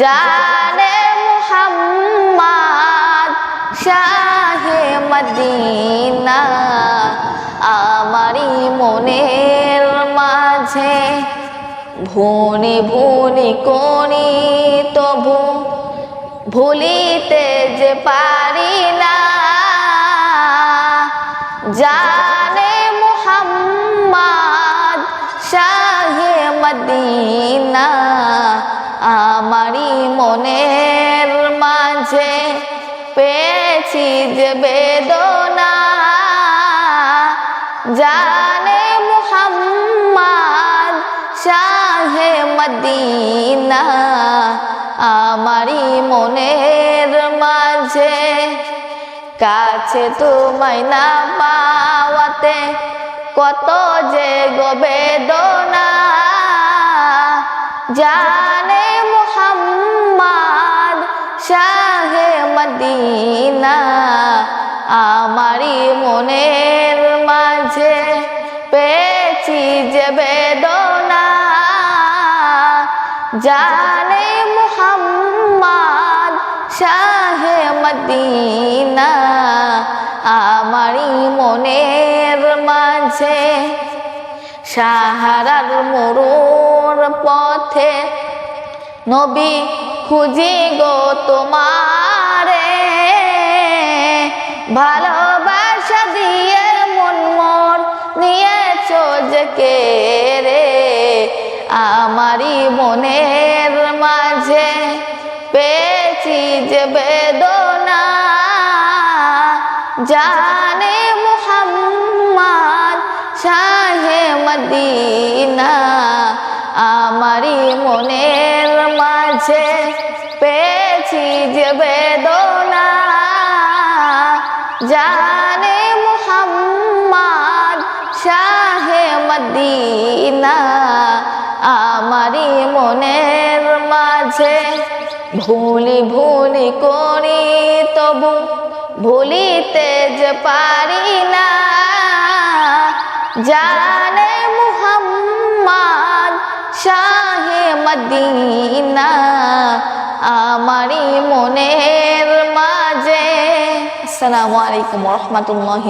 জানে মুহাম্মদ শাহে মদিনা আমারি মনের মাঝে ভুনি ভুনি করি, তবু ভুলিতে যে পারি না। জানে মুহাম্মদ শাহে মদিনা মনের মাঝে পেয়েছি যে বেদনা। জানে মুহাম্মদ শাহে মদিনা আমারি মনের মাঝে। কাছে তোমায় না পাওয়াতে কত যে গবেদনা জানে মুহাম্মদ শাহে মদিনা, আমারি মনের মাঝে পেয়েছি যে বেদনা। জানে মুহাম্মদ শাহে মদিনা, আমারি মনের মাঝে। সাহারার মরুর পথে নবী খুঁজি গো তোমারে। ভালোবাসা দিয়ে মন মন নিয়েছো যে কে রে? আমারি মনের মাঝে পেয়েছি যে বেদনা। জানে মুহাম্মদ শাহে মদিনা আমারি মনের যে বেদনা জানে মুহাম্মদ শাহে মদিনা আমারি মনের মাঝে ভুলি ভুলি করি, তবু ভুলিতে যে পারি না। জানে মুহাম্মদ শাহে মদিনা আমারি মনের মাঝে। আসসালামু আলাইকুম রহমতুল্লাহ